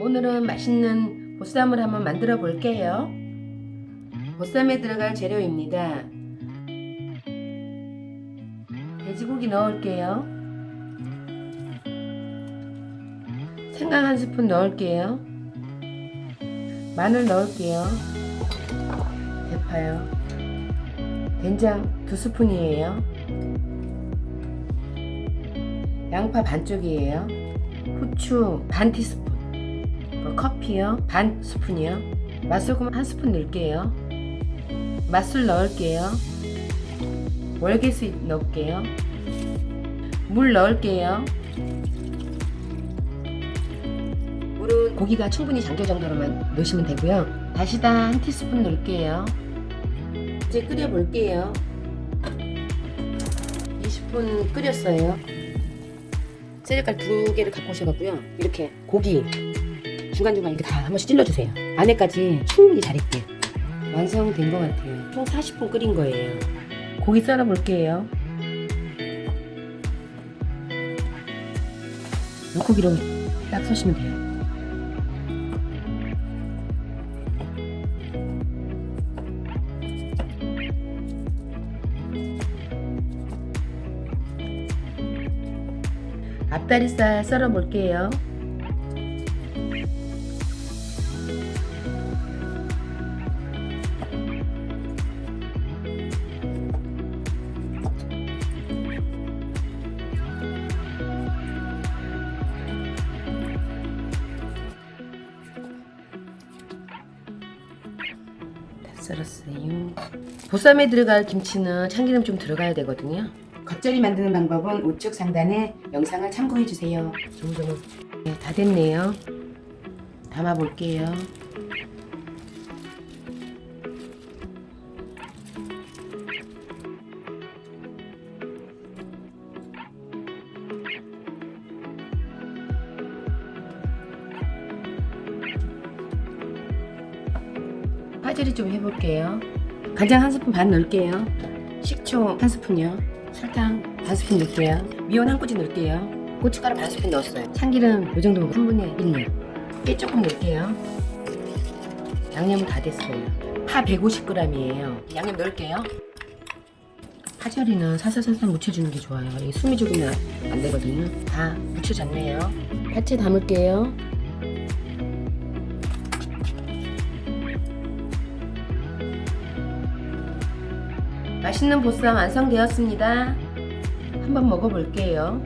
오늘은 맛있는 보쌈을 한번 만들어 볼게요. 보쌈에 들어갈 재료입니다. 돼지고기 넣을게요. 생강 한 스푼 넣을게요. 마늘 넣을게요. 대파요. 된장 두 스푼이에요. 양파 반쪽이에요. 후추 반 티스푼. 그 커피요 반 스푼이요. 맛소금 한 스푼 넣을게요. 맛술 넣을게요. 월계수 넣을게요. 물 넣을게요. 물은 고기가 충분히 잠길 정도로만 넣으시면 되고요. 다시다 한 티스푼 넣을게요. 이제 끓여 볼게요. 20분 끓였어요. 셀리칼 두 개를 갖고 오셔갖고요. 이렇게 고기 중간중간 이렇게 다 한 번씩 찔러주세요. 안에까지 충분히 잘 익게. 완성된 것 같아요. 총 40분 끓인 거예요. 고기 썰어 볼게요. 물고기로 딱 서시면 돼요. 앞다리살 썰어 볼게요. 썰었어요. 보쌈에 들어갈 김치는 참기름 좀 들어가야 되거든요. 겉절이 만드는 방법은 우측 상단에 영상을 참고해 주세요. 이 정도는 네, 다 됐네요. 담아 볼게요. 파절이 좀 해볼게요. 간장 한 스푼 반 넣을게요. 식초 한 스푼요. 설탕 반 스푼 넣을게요. 미원 한 꼬치 넣을게요. 고춧가루 반 스푼 넣었어요. 참기름 이 정도면 3분의 1요. 깨 조금 넣을게요. 양념은 다 됐어요. 파 150g이에요. 양념 넣을게요. 파절이는 살살살살 묻혀주는 게 좋아요. 이 숨이 죽으면 안 되거든요. 다 묻혀졌네요. 파채 담을게요. 맛있는 보쌈 완성되었습니다. 한번 먹어볼게요.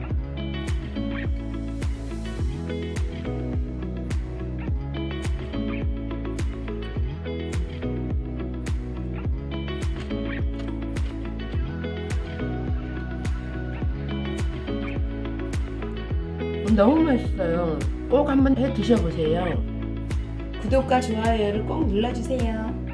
너무 맛있어요. 꼭 한번 해 드셔보세요. 구독과 좋아요를 꼭 눌러주세요.